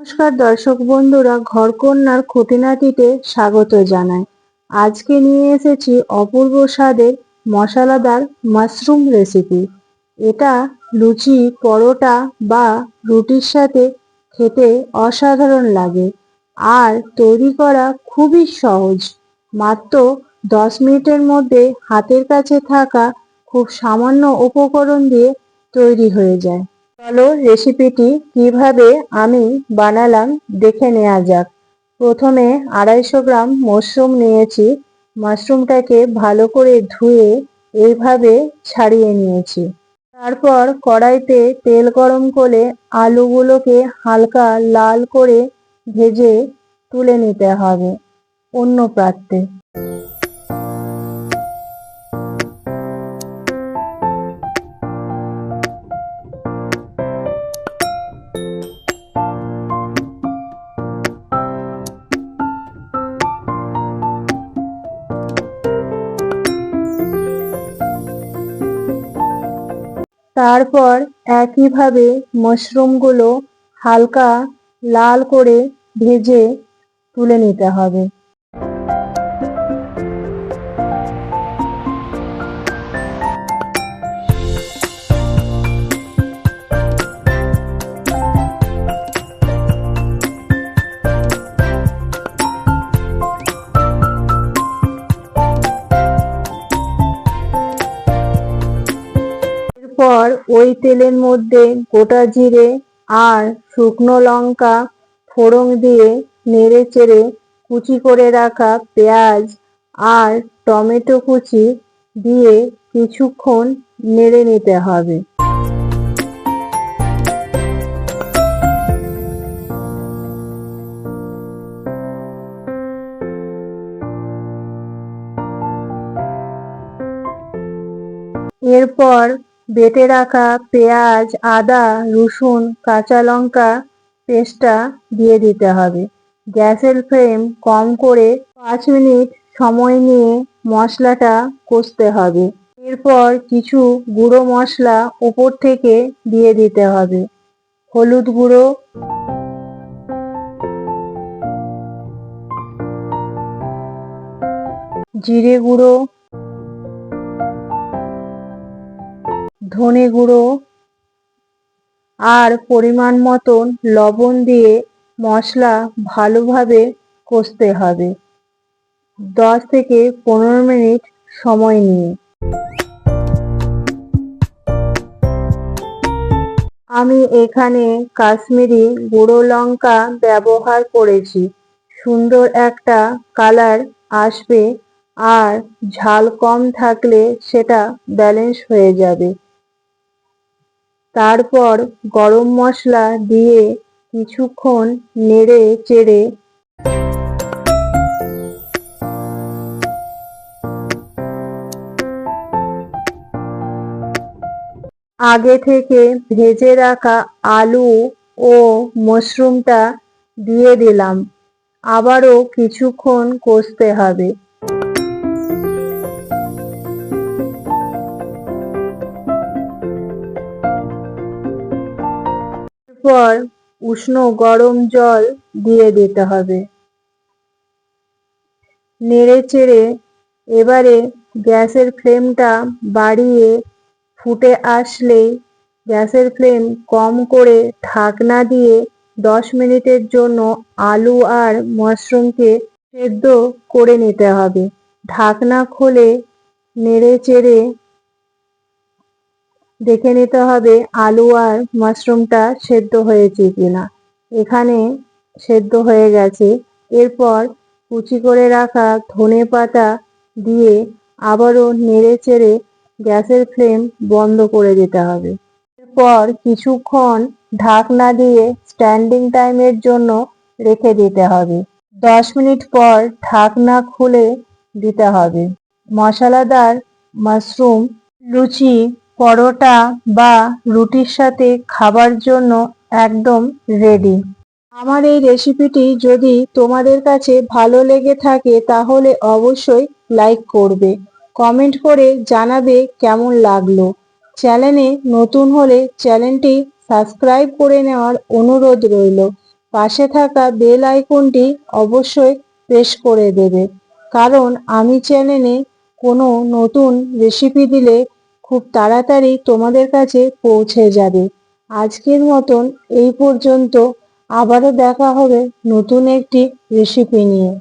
নমস্কার দর্শক বন্ধুরা, ঘরকন্যার খুঁটিনাটিতে স্বাগত জানাই। আজকে নিয়ে এসেছি অপূর্ব স্বাদের মশলাদার মাশরুম রেসিপি। এটা লুচি, পরোটা বা রুটির সাথে খেতে অসাধারণ লাগে আর তৈরি করা খুবই সহজ। মাত্র দশ মিনিটের মধ্যে হাতের কাছে থাকা খুব সামান্য উপকরণ দিয়ে তৈরি হয়ে যায়। চলো রেসিপিটি কীভাবে আমি বানালাম দেখে নেওয়া যাক। প্রথমে আড়াইশো গ্রাম মাশরুম নিয়েছি। মাশরুমটাকে ভালো করে ধুয়ে এইভাবে ছাড়িয়ে নিয়েছি। তারপর কড়াইতে তেল গরম করে আলুগুলোকে হালকা লাল করে ভেজে তুলে নিতে হবে অন্য পাত্রে তারপর একইভাবে মাশরুমগুলো হালকা লাল করে ভেজে তুলে নিতে হবে। এরপর ওই তেলের মধ্যে গোটা জিরে আর শুকনো লঙ্কা ফোড়ন দিয়ে নেড়ে চেড়ে কুচি করে রাখা পেঁয়াজ আর টমেটো কুচি দিয়ে কিছুক্ষণ নেড়ে নিতে হবে। এরপর বেটে রাখা পেঁয়াজ, আদা, রসুন, কাঁচা লঙ্কা পেস্টটা দিয়ে দিতে হবে। গ্যাসের ফ্লেম কম করে পাঁচ মিনিট সময় নিয়ে মশলাটা কষতে হবে। এরপর কিছু গুঁড়ো মশলা উপর থেকে দিয়ে দিতে হবে। হলুদ গুঁড়ো। জিরে গুঁড়ো। ধনে গুঁড়ো আর পরিমাণ মতন লবণ দিয়ে মশলা ভালোভাবে কষতে হবে। দশ থেকে পনেরো মিনিট সময় নিয়ে। আমি এখানে কাশ্মীরি গুঁড়ো লঙ্কা ব্যবহার করেছি। সুন্দর একটা কালার আসবে আর ঝাল কম থাকলে সেটা ব্যালেন্স হয়ে যাবে। তারপর গরম মশলা দিয়ে কিছুক্ষণ নেড়ে চেড়ে আগে থেকে ভেজে রাখা আলু ও মাশরুমটা দিয়ে দিলাম। আবারও কিছুক্ষণ কষতে হবে। এরপর উষ্ণ গরম জল দিয়ে দিতে হবে। নেড়ে চেড়ে এবারে গ্যাসের ফ্লেমটা বাড়িয়ে ফুটে আসলেই গ্যাসের ফ্লেম কম করে ঢাকনা দিয়ে দশ মিনিটের জন্য আলু আর মাশরুমকে সেদ্ধ করে নিতে হবে। ঢাকনা খুলে নেড়ে চেড়ে দেখে নিতে হবে আলু আর মাশরুমটা সেদ্ধ হয়েছে কিনা। এখানে সেদ্ধ হয়ে গেছে। এরপর কুচি করে রাখা ধনে পাতা দিয়ে আবারও নেড়ে চেড়ে গ্যাসের ফ্লেম বন্ধ করে দিতে হবে। এরপর কিছুক্ষণ ঢাকনা দিয়ে স্ট্যান্ডিং টাইমের জন্য রেখে দিতে হবে। দশ মিনিট পর ঢাকনা খুলে দিতে হবে। মশলাদার মাশরুম, লুচি পরোটা বা রুটির সাথে খাবার জন্য একদম রেডি আমার এই রেসিপিটি যদি তোমাদের কাছে ভালো লেগে থাকে, তাহলে অবশ্যই লাইক করবে। কমেন্ট করে জানাবে কেমন লাগল। চ্যানেলে নতুন হলে চ্যানেলটি সাবস্ক্রাইব করে নেওয়ার অনুরোধ রইল। পাশে থাকা বেল আইকনটি অবশ্যই প্রেস করে দেবে। কারণ আমি চ্যানেলে কোনো নতুন রেসিপি দিলে খুব তাড়াতাড়ি তোমাদের কাছে পৌঁছে যাবে। আজকের মতন এই পর্যন্ত। আবারও দেখা হবে নতুন একটি রেসিপি নিয়ে।